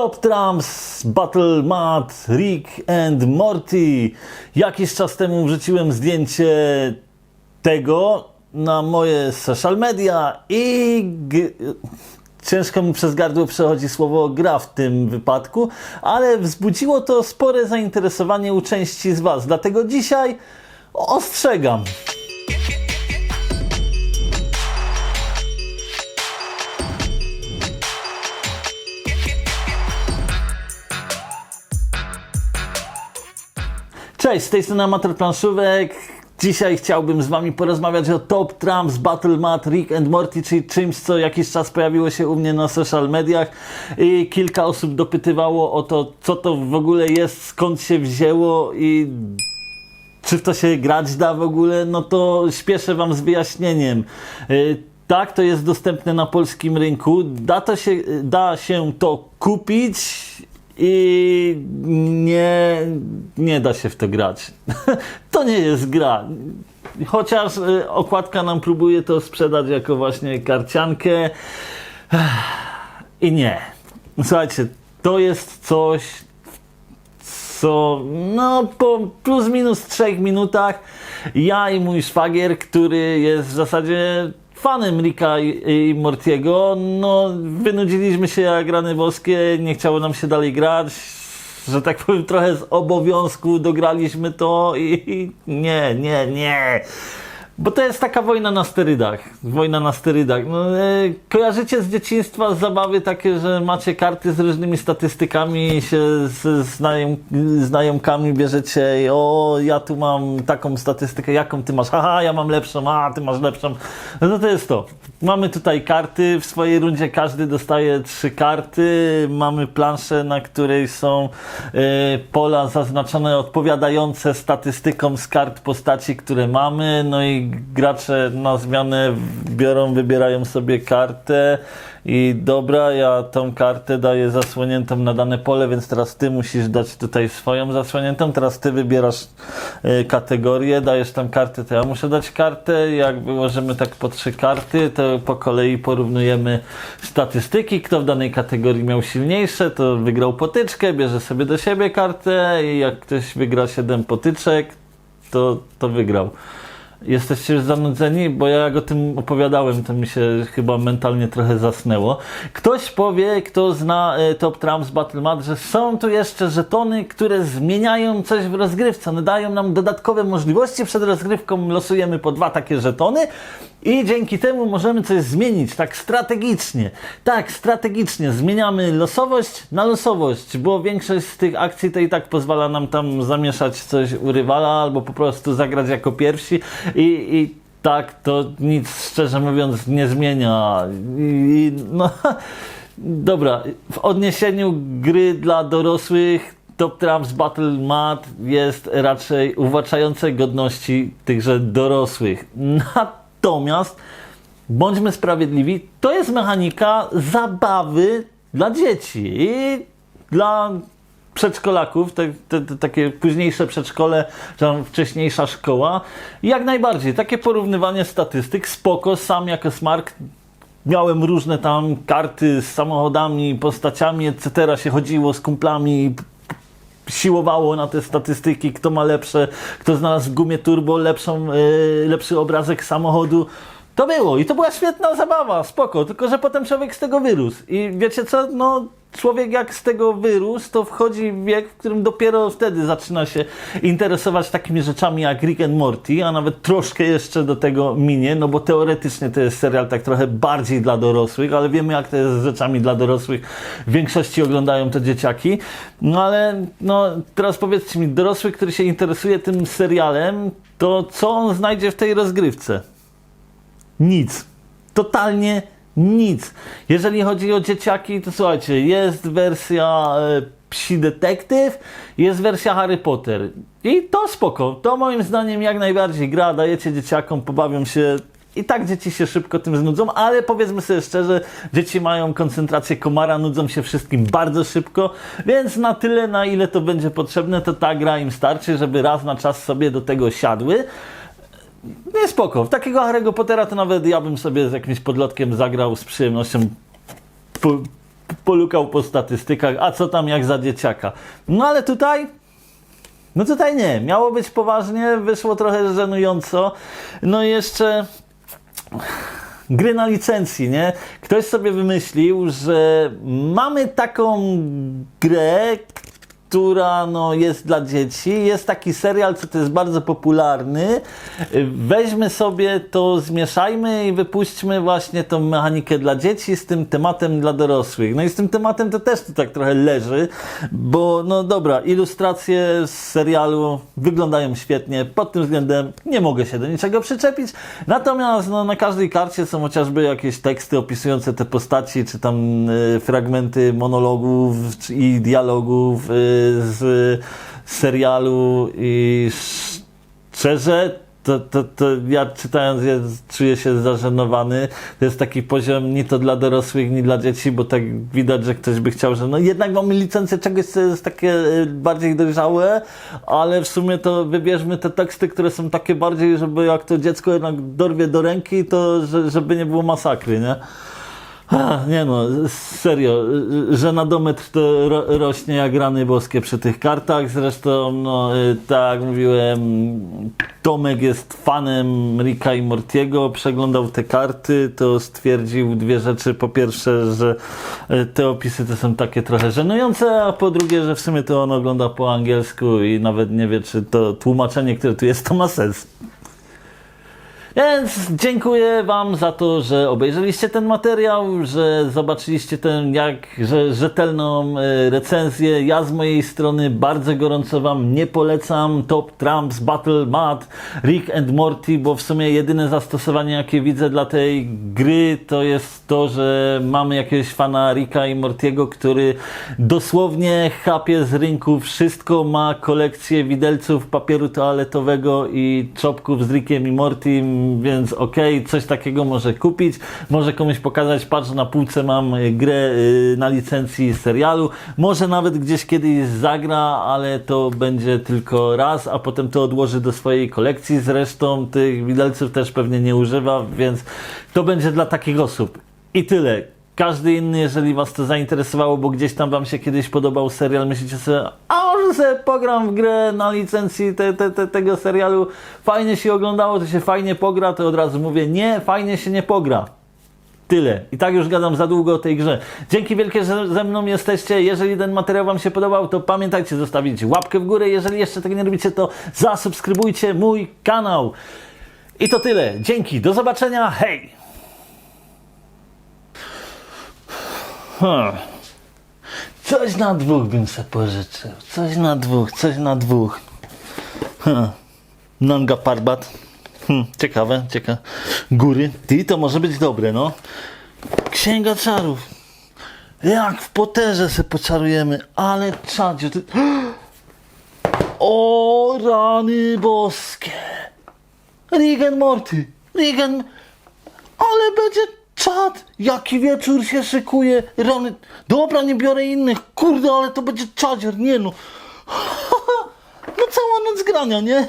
Top Trumps, Battle Mat, Rick and Morty. Jakiś czas temu wrzuciłem zdjęcie tego na moje social media i ciężko mi przez gardło przechodzi słowo gra w tym wypadku, ale wzbudziło to spore zainteresowanie u części z Was. Dlatego dzisiaj ostrzegam. Cześć, z tej strony Amator Planszówek. Dzisiaj chciałbym z Wami porozmawiać o Top Trumps Battle Mat Rick and Morty, czyli czymś, co jakiś czas pojawiło się u mnie na social mediach i kilka osób dopytywało o to, co to w ogóle jest, skąd się wzięło i czy w to się grać da w ogóle, no to śpieszę Wam z wyjaśnieniem. Y, Tak, to jest dostępne na polskim rynku. Da, to się, da się to kupić i nie, nie da się w to grać. To nie jest gra. Chociaż y, okładka nam próbuje to sprzedać jako właśnie karciankę. I nie. Słuchajcie, to jest coś, co no po plus minus trzech minutach ja i mój szwagier, który jest w zasadzie fanem Ricka i, Mortiego, no wynudziliśmy się jak rany boskie, nie chciało nam się dalej grać, że tak powiem trochę z obowiązku dograliśmy to i nie, nie, nie. Bo to jest taka wojna na sterydach. Wojna na sterydach. No, e, kojarzycie z dzieciństwa zabawy takie, że macie karty z różnymi statystykami i się z znajom, znajomkami bierzecie i o, ja tu mam taką statystykę, jaką ty masz? Haha, ja mam lepszą, a ty masz lepszą. No to, jest to. Mamy tutaj karty, w swojej rundzie każdy dostaje trzy karty. Mamy planszę, na której są e, pola zaznaczone odpowiadające statystykom z kart postaci, które mamy. No i gracze na zmianę biorą, wybierają sobie kartę i dobra, ja tą kartę daję zasłoniętą na dane pole, więc teraz ty musisz dać tutaj swoją zasłoniętą, teraz ty wybierasz y, kategorię, dajesz tam kartę, to ja muszę dać kartę, jak wyłożymy tak po trzy karty, to po kolei porównujemy statystyki, kto w danej kategorii miał silniejsze, to wygrał potyczkę, bierze sobie do siebie kartę i jak ktoś wygra 7 potyczek, to, to wygrał. Jesteście już zanudzeni? Bo ja jak o tym opowiadałem, to mi się chyba mentalnie trochę zasnęło. Ktoś powie, kto zna e, Top Trumps Battle Mat, że są tu jeszcze żetony, które zmieniają coś w rozgrywce. One dają nam dodatkowe możliwości. Przed rozgrywką losujemy po dwa takie żetony i dzięki temu możemy coś zmienić, tak strategicznie. Tak, strategicznie zmieniamy losowość na losowość, bo większość z tych akcji to i tak pozwala nam tam zamieszać coś u rywala albo po prostu zagrać jako pierwsi i, i tak to nic szczerze mówiąc nie zmienia. I, no, dobra, w odniesieniu gry dla dorosłych Top Trumps Battle Mat jest raczej uwłaczające godności tychże dorosłych. Natomiast bądźmy sprawiedliwi, to jest mechanika zabawy dla dzieci i dla przedszkolaków, te, te, te, takie późniejsze przedszkole, czy tam wcześniejsza szkoła. Jak najbardziej, takie porównywanie statystyk, spoko, sam jako smark miałem różne tam karty z samochodami, postaciami, etc. się chodziło z kumplami, siłowało na te statystyki, kto ma lepsze, kto znalazł w gumie turbo lepszą, yy, lepszy obrazek samochodu. To było i to była świetna zabawa, spoko, tylko że potem człowiek z tego wyrósł. I wiecie co, no człowiek jak z tego wyrósł, to wchodzi w wiek, w którym dopiero wtedy zaczyna się interesować takimi rzeczami jak Rick and Morty, a nawet troszkę jeszcze do tego minie, no bo teoretycznie to jest serial tak trochę bardziej dla dorosłych, ale wiemy jak to jest z rzeczami dla dorosłych. W większości oglądają to dzieciaki. No ale no teraz powiedzcie mi, dorosły, który się interesuje tym serialem, to co on znajdzie w tej rozgrywce? Nic. Totalnie nic. Jeżeli chodzi o dzieciaki, to słuchajcie, jest wersja e, Psi Detektyw, jest wersja Harry Potter. I to spoko. To moim zdaniem jak najbardziej gra, dajecie dzieciakom, pobawią się. I tak dzieci się szybko tym znudzą, ale powiedzmy sobie szczerze, dzieci mają koncentrację komara, nudzą się wszystkim bardzo szybko, więc na tyle, na ile to będzie potrzebne, to ta gra im starczy, żeby raz na czas sobie do tego siadły. Nie spoko. Takiego Harry'ego Pottera to nawet ja bym sobie z jakimś podlotkiem zagrał z przyjemnością. Po, polukał po statystykach, a co tam jak za dzieciaka. No ale tutaj no tutaj nie, miało być poważnie, wyszło trochę żenująco. No i jeszcze gry na licencji, nie? Ktoś sobie wymyślił, że mamy taką grę, która no, jest dla dzieci. Jest taki serial, co to jest bardzo popularny. Weźmy sobie to, zmieszajmy i wypuśćmy właśnie tą mechanikę dla dzieci z tym tematem dla dorosłych. No i z tym tematem to też tu tak trochę leży, bo no dobra, ilustracje z serialu wyglądają świetnie. Pod tym względem nie mogę się do niczego przyczepić. Natomiast no, na każdej karcie są chociażby jakieś teksty opisujące te postaci, czy tam y, fragmenty monologów i dialogów y, z serialu i szczerze to, to, to ja czytając je czuję się zażenowany. To jest taki poziom ni to dla dorosłych, ni dla dzieci, bo tak widać, że ktoś by chciał, że no jednak mamy licencję czegoś, co jest takie y, bardziej dojrzałe, ale w sumie to wybierzmy te teksty, które są takie bardziej, żeby jak to dziecko jednak dorwie do ręki, to że, żeby nie było masakry, nie? A, nie no, serio, że nadometr to ro, rośnie jak rany boskie przy tych kartach. Zresztą, no, y, tak jak mówiłem, Tomek jest fanem Ricka i Mortiego, przeglądał te karty, to stwierdził dwie rzeczy. Po pierwsze, że y, te opisy to są takie trochę żenujące, a po drugie, że w sumie to on ogląda po angielsku i nawet nie wie, czy to tłumaczenie, które tu jest, to ma sens. Więc dziękuję Wam za to, że obejrzeliście ten materiał, że zobaczyliście tę jak że, rzetelną e, recenzję. Ja z mojej strony bardzo gorąco Wam nie polecam. Top Trumps Battle Mat Rick and Morty, bo w sumie jedyne zastosowanie jakie widzę dla tej gry to jest to, że mamy jakiegoś fana Ricka i Mortiego, który dosłownie chapie z rynku. Wszystko, ma kolekcję widelców papieru toaletowego i czopków z Rickiem i Mortym, więc okej, coś takiego może kupić, może komuś pokazać, patrz na półce mam y, grę y, na licencji serialu, może nawet gdzieś kiedyś zagra, ale to będzie tylko raz, a potem to odłoży do swojej kolekcji, zresztą tych widelców też pewnie nie używa, więc to będzie dla takich osób. I tyle. Każdy inny, jeżeli Was to zainteresowało, bo gdzieś tam Wam się kiedyś podobał serial, myślicie sobie, a sobie pogram w grę na licencji te, te, te, tego serialu, fajnie się oglądało, to się fajnie pogra, to od razu mówię, nie, fajnie się nie pogra. Tyle. I tak już gadam za długo o tej grze. Dzięki wielkie, że ze mną jesteście. Jeżeli ten materiał Wam się podobał, to pamiętajcie zostawić łapkę w górę. Jeżeli jeszcze tego nie robicie, to zasubskrybujcie mój kanał. I to tyle. Dzięki. Do zobaczenia. Hej! Hmm. Coś na dwóch bym se pożyczył. Coś na dwóch, coś na dwóch. Hmm. Nanga Parbat. Hmm. Ciekawe, ciekawe. Góry. Ty, to może być dobre, no. Księga czarów. Jak w poterze se poczarujemy. Ale czadzie. Ty... O, rany boskie. And Morty. And... Ale będzie czad. Jaki wieczór się szykuje. Rany. Dobra, nie biorę innych. Kurde, ale to będzie czadzier. Nie no. No cała noc grania, nie?